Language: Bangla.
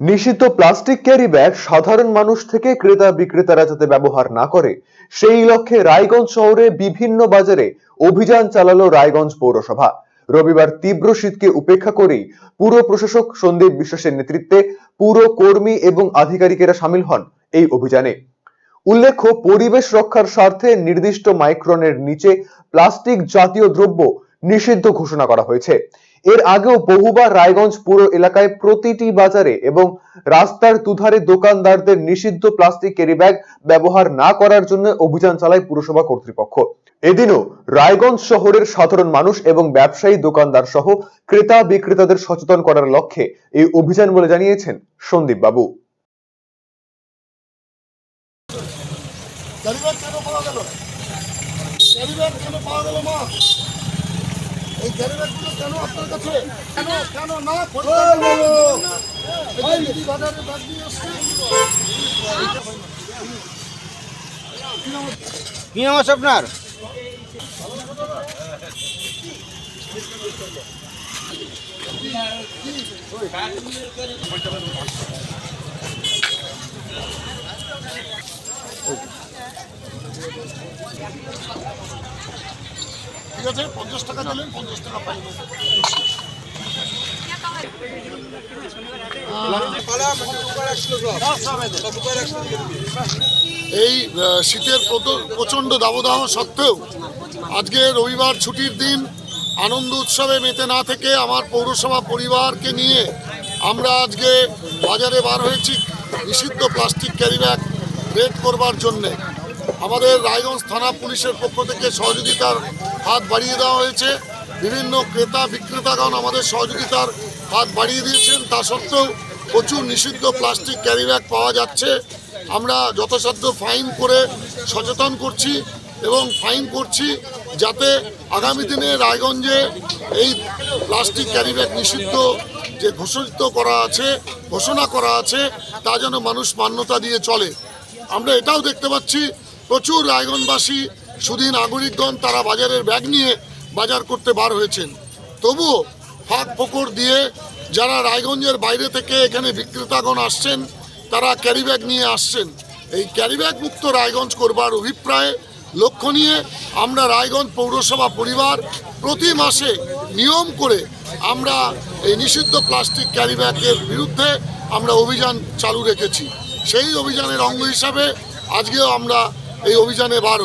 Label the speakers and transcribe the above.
Speaker 1: নিষিদ্ধ প্লাস্টিক ক্যারি ব্যাগ সাধারণ মানুষ থেকে ক্রেতা বিক্রেতারা যাতে ব্যবহার না করে। সেই লক্ষ্যে রায়গঞ্জ শহরে বিভিন্ন বাজারে অভিযান চালালো রায়গঞ্জ পৌরসভা। রবিবার তীব্র শীতকে উপেক্ষা করেই পুর প্রশাসক সন্দীপ বিশ্বাসের নেতৃত্বে পুর কর্মী এবং আধিকারিকেরা সামিল হন এই অভিযানে। উল্লেখ্য, পরিবেশ রক্ষার স্বার্থে নির্দিষ্ট মাইক্রনের নিচে প্লাস্টিক জাতীয় দ্রব্য নিষিদ্ধ ঘোষণা করা হয়েছে। এর আগেও বহুবার রায়গঞ্জ পুর এলাকায় প্রতিটি বাজারে এবং রাস্তার দুধারে দোকানদারদের নিষিদ্ধ প্লাস্টিক ক্যারি ব্যাগ ব্যবহার না করার জন্য অভিযান চালায় পুরসভা কর্তৃপক্ষ। এদিনও রায়গঞ্জ শহরের সাধারণ মানুষ এবং ব্যবসায়ী দোকানদার সহ ক্রেতা বিক্রেতাদের সচেতন করার লক্ষ্যে এই অভিযান বলে জানিয়েছেন সন্দীপ বাবু।
Speaker 2: কেন পাওয়া গেল? কেন পাওয়া গেল, মা? এই কেন আপনার কাছে? কেন? কেন না? এই বাজারে
Speaker 3: কি নাম আছে আপনার?
Speaker 2: ঠিক আছে? পঞ্চাশ টাকা দিলেন, পঞ্চাশ টাকা এই শীতের প্রচণ্ড দাবদাহ সত্ত্বেও আজকে রবিবার ছুটির দিন আনন্দ উৎসবে মেতে না থেকে আমার পৌরসভা পরিবারকে নিয়ে আমরা আজকে বাজারে বার হয়েছি নিষিদ্ধ প্লাস্টিক ক্যারি ব্যাগ রেড করবার জন্যে। আমাদের রায়গঞ্জ থানা পুলিশের পক্ষ থেকে সহযোগিতার হাত বাড়িয়ে দেওয়া হয়েছে। বিভিন্ন ক্রেতা, বিক্রেতাগণ আমাদের সহযোগিতার হাত বাড়িয়ে দিয়েছেন। তা সত্ত্বেও প্রচুর নিষিদ্ধ প্লাস্টিক ক্যারি ব্যাগ পাওয়া যাচ্ছে। আমরা যথাসাধ্য ফাইন করে সচেতন করছি এবং ফাইন করছি যাতে আগামী দিনে রায়গঞ্জে এই প্লাস্টিক ক্যারি ব্যাগ নিষিদ্ধ যে ঘোষিত করা আছে, ঘোষণা করা আছে, তা যেন মানুষ মান্যতা দিয়ে চলে। আমরা এটাও দেখতে পাচ্ছি প্রচুর রায়গঞ্জবাসী সুধী নাগরিকগণ তারা বাজারের ব্যাগ নিয়ে বাজার করতে বার হয়েছেন। তবুও ফাঁক ফোকর দিয়ে যারা রায়গঞ্জের বাইরে থেকে এখানে বিক্রেতাগণ আসছেন, তারা ক্যারি ব্যাগ নিয়ে আসছেন। এই ক্যারি ব্যাগ মুক্ত রায়গঞ্জ করবার অভিপ্রায়ে লক্ষ্য নিয়ে আমরা রায়গঞ্জ পৌরসভা পরিবার প্রতি মাসে নিয়ম করে আমরা এই নিষিদ্ধ প্লাস্টিক ক্যারি ব্যাগের বিরুদ্ধে আমরা অভিযান চালু রেখেছি। সেই অভিযানের অঙ্গ হিসাবে আজকেও আমরা এই অভিযানে বার